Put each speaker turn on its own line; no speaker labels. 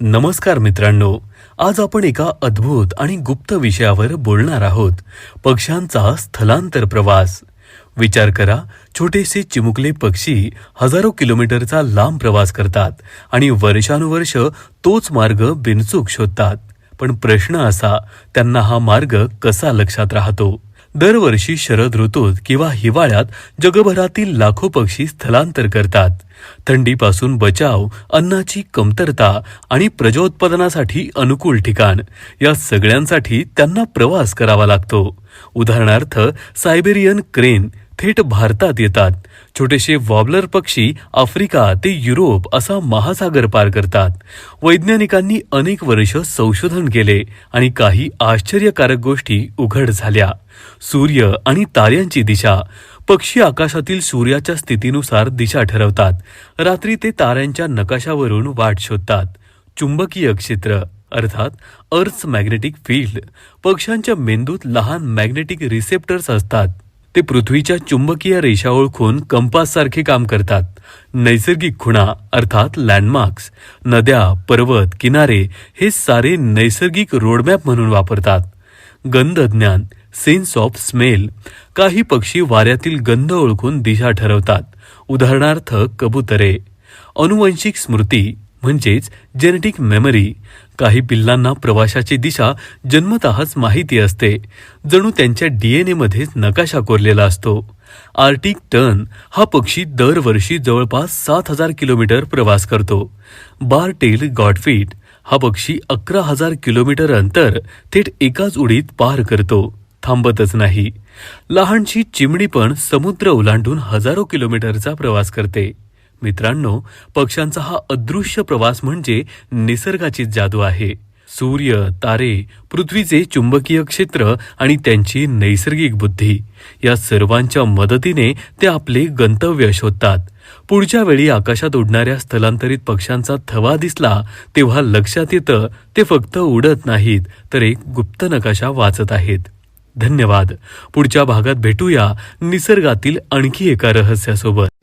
नमस्कार मित्रांनो आज आपण एका अद्भुत आणि गुप्त विषयावर बोलणार आहोत पक्ष्यांचा स्थलांतर प्रवास. विचार करा छोटेसे चिमुकले पक्षी हजारो किलोमीटरचा लांब प्रवास करतात आणि वर्षानुवर्ष तोच मार्ग बिनचूक शोधतात. पण प्रश्न असा त्यांना हा मार्ग कसा लक्षात राहतो? दरवर्षी शरद ऋतूत किंवा हिवाळ्यात जगभरातील लाखो पक्षी स्थलांतर करतात. थंडीपासून बचाव अन्नाची कमतरता आणि प्रजोत्पादनासाठी अनुकूल ठिकाण या सगळ्यांसाठी त्यांना प्रवास करावा लागतो. उदाहरणार्थ सायबेरियन क्रेन थेट भारतात येतात. छोटेसे वॉबलर पक्षी आफ्रिका ते युरोप असा महासागर पार करतात. वैज्ञानिकांनी अनेक वर्ष संशोधन केले आणि काही आश्चर्यकारक गोष्टी उघड झाल्या. सूर्य आणि ताऱ्यांची दिशा. पक्षी आकाशातील सूर्याच्या स्थितीनुसार दिशा ठरवतात. रात्री ते ताऱ्यांच्या नकाशावरून वाट शोधतात. चुंबकीय क्षेत्र अर्थात अर्थ मॅग्नेटिक फील्ड पक्ष्यांच्या मेंदूत लहान मॅग्नेटिक रिसेप्टर्स असतात. ते पृथ्वीच्या चुंबकीय रेषा ओळखून कंपाससारखे काम करतात. नैसर्गिक खुणा अर्थात लँडमार्क्स नद्या पर्वत किनारे हे सारे नैसर्गिक रोडमॅप म्हणून वापरतात. गंध ज्ञान सेन्स ऑफ स्मेल काही पक्षी वाऱ्यातील गंध ओळखून दिशा ठरवतात. उदाहरणार्थ कबुतरे. अनुवंशिक स्मृती म्हणजेच जेनेटिक मेमरी काही पिल्लांना प्रवाशाची दिशा जन्मतःच माहिती असते. जणू त्यांच्या डीएनएमध्येच नकाशा कोरलेला असतो. आर्टिक टर्न हा पक्षी दरवर्षी जवळपास सात हजार किलोमीटर प्रवास करतो. बारटेल गॉडफीट हा पक्षी अकरा हजार किलोमीटर अंतर थेट एकाच उडीत पार करतो. थांबतच नाही. लहानशी चिमणी पण समुद्र ओलांडून हजारो किलोमीटरचा प्रवास करते. मित्रांनो पक्ष्यांचा हा अदृश्य प्रवास म्हणजे निसर्गाची जादू आहे. सूर्य तारे पृथ्वीचे चुंबकीय क्षेत्र आणि त्यांची नैसर्गिक बुद्धी. या सर्वांच्या मदतीने ते आपले गंतव्य शोधतात. पुढच्या वेळी आकाशात उडणाऱ्या स्थलांतरित पक्ष्यांचा थवा दिसला तेव्हा लक्षात येतं ते फक्त उडत नाहीत तर एक गुप्त नकाशा वाचत आहेत. धन्यवाद. पुढच्या भागात भेटूया निसर्गातील आणखी एका रहस्यासोबत.